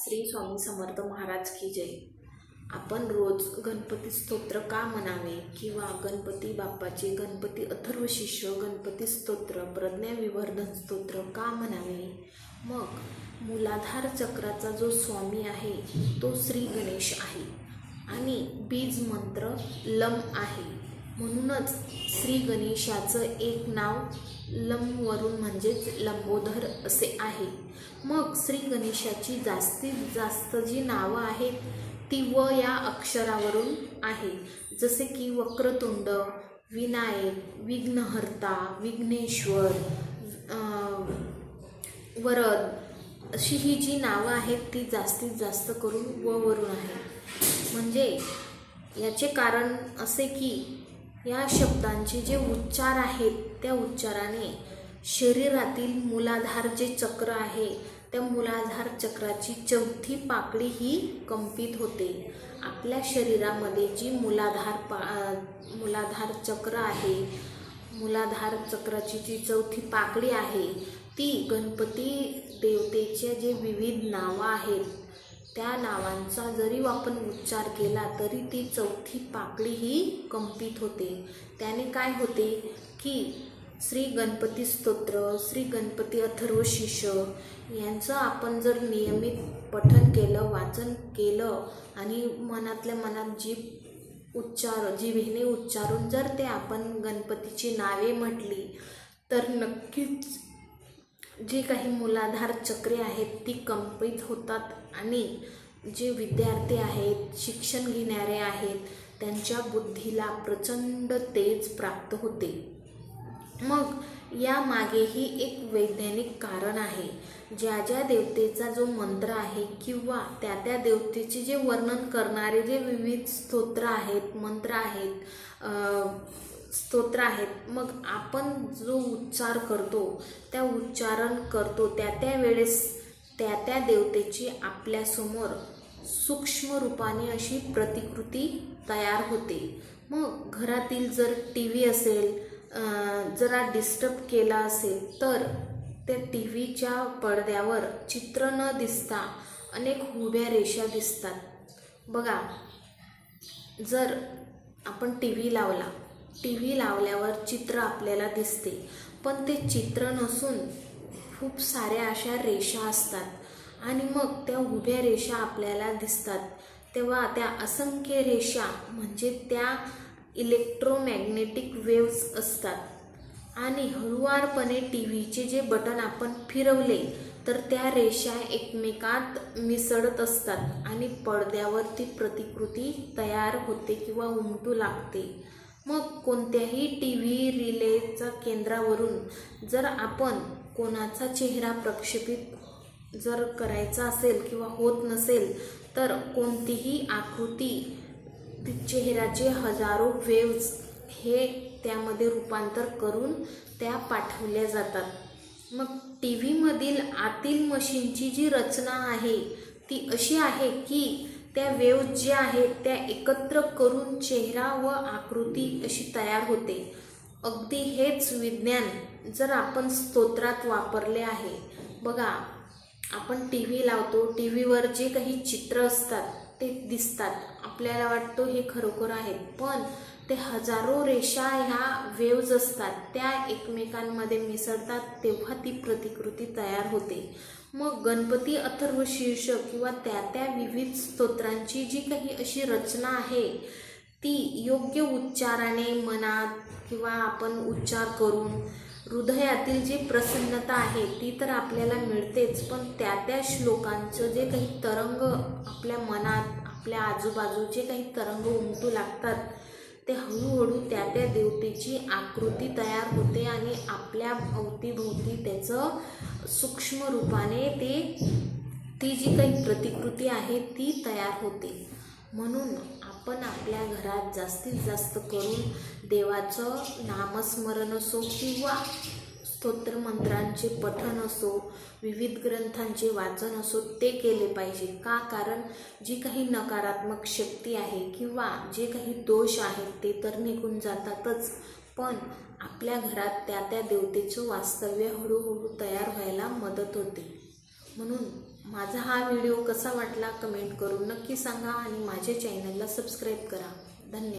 श्री स्वामी समर्थ महाराज की जय. आपण रोज गणपती स्तोत्र का म्हणावे किंवा गणपती बाप्पाचे गणपती अथर्व शिष्य गणपती स्तोत्र प्रज्ञाविवर्धन स्तोत्र का म्हणावे? मग मूलाधार चक्राचा जो स्वामी आहे तो श्री गणेश आहे आणि बीज मंत्र लम आहे. म्हणूनच श्री गणेशाचं एक नाव लंबवरून म्हणजेच लंबोदर असे आहे. मग श्री गणेशाची जास्तीत जास्त जी नावं आहेत ती व या अक्षरावरून आहे. जसे की वक्रतुंड विनायक विघ्नहर्ता विघ्नेश्वर वरद अशी ही जी नावं आहेत ती जास्तीत जास्त करून व वरून आहे. म्हणजे याचे कारण असे की या शब्दांचे जे उच्चार आहेत त्या उच्चाराने शरीरातील मूलाधार जे चक्र आहे त्या मूलाधार चक्राची चौथी पाकळी ही कंपित होते. आपल्या शरीरामध्ये जी मूलाधार पा मुलाधार मूलाधार चक्र आहे मूलाधार चक्राची जी चौथी पाकळी आहे ती गणपती देवतेचे जे विविध नावं आहेत त्या नावांचा जरी आपण उच्चार केला तरी ती चौथी पाकळी ही कंपित होते. त्याने काय होते की श्री गणपती स्तोत्र श्री गणपती अथर्व शिष्य यांचं आपण जर नियमित पठन केलं वाचन केलं आणि मनातल्या मनात जी उच्चार जिभेने उच्चारून जर ते आपण गणपतीची नावे म्हटली तर नक्कीच जी काही मूलाधार चक्रे आहेत ती कंपित होतात आणि जे विद्यार्थी आहेत शिक्षण घेणारे आहेत त्यांच्या बुद्धीला प्रचंड तेज प्राप्त होते. मग यामागेही एक वैज्ञानिक कारण आहे. ज्या ज्या देवतेचा जो मंत्र आहे किंवा त्या त्या देवतेचे जे वर्णन करणारे जे विविध स्तोत्र आहेत मंत्र आहेत स्तोत्र आहेत. मग आपण जो उच्चार करतो त्या उच्चारण करतो त्या त्या वेळेस त्या त्या देवतेची आपल्यासमोर सूक्ष्म रूपाने अशी प्रतिकृती तयार होते. मग घरातील जर टी व्ही असेल जरा डिस्टर्ब केला असेल तर त्या टी व्हीच्या पडद्यावर चित्र न दिसता अनेक उभ्या रेषा दिसतात. बघा जर आपण टी व्ही लावला टी व्ही लावल्यावर चित्र आपल्याला दिसते. पण ते चित्र नसून खूप साऱ्या अशा रेषा असतात. आणि मग त्या उभ्या रेषा आपल्याला दिसतात. तेव्हा त्या असंख्य रेषा म्हणजे त्या इलेक्ट्रोमॅग्नेटिक वेव्स असतात. आणि हळुवारपणे टी व्हीचे जे बटन आपण फिरवले तर त्या रेषा एकमेकात मिसळत असतात आणि पडद्यावर ती प्रतिकृती तयार होते किंवा उमटू लागते. मग कोणत्याही टी व्ही रिलेच्या केंद्रावरून जर आपण कोणाचा चेहरा प्रक्षेपित जर करायचा असेल किंवा होत नसेल तर कोणतीही आकृती चेहऱ्याचे हजारो वेव्ज हे त्यामध्ये रूपांतर करून त्या पाठवल्या जातात. मग टी व्हीमधील आतील मशीनची जी रचना आहे ती अशी आहे की त्या वेव्ज ज्या आहेत त्या एकत्र करून चेहरा व आकृती अशी तयार होते. अगदी हेच विज्ञान जर आपण स्तोत्रात वापरले आहे. बघा आपण टी व्ही लावतो टी व्हीवर जे काही चित्र असतात ते दिसतात. आपल्याला वाटतो हे खरोखर आहेत पण ते हजारो रेषा ह्या वेव्ज असतात. त्या एकमेकांमध्ये मिसळतात तेव्हा ती प्रतिकृती तयार होते. मग गणपती अथर्व शीर्ष किंवा त्या त्या विविध स्तोत्रांची जी काही अशी रचना आहे ती योग्य उच्चाराने मनात किंवा आपण उच्चार करून हृदयातील जी प्रसन्नता आहे ती तर आपल्याला मिळतेच. पण त्या त्या श्लोकांचं जे काही तरंग आपल्या मनात आपल्या आजूबाजूचे काही तरंग उमटू लागतात ते हळूहळू त्या त्या देवतेची आकृती तयार होते आणि आपल्या अवतीभोवती त्याचं सूक्ष्म रूपाने ते ती जी काही प्रतिकृती आहे ती तयार होते. म्हणून आपण आपल्या घरात जास्तीत जास्त करून देवाचं नामस्मरण असो किंवा स्तोत्रमंत्रांचे पठन पठण असो विविध ग्रंथांचे वाचन असो ते केले पाहिजे. का? कारण जी काही नकारात्मक शक्ती आहे किंवा जे काही दोष आहेत ते तर निघून जातातच. पण आपल्या घरात त्या त्या देवतेचं वास्तव्य हळूहळू तयार व्हायला मदत होते. म्हणून माझा हा व्हिडिओ कसा वाटला कमेंट करून नक्की सांगा आणि माझ्या चॅनलला सबस्क्राईब करा. धन्यवाद.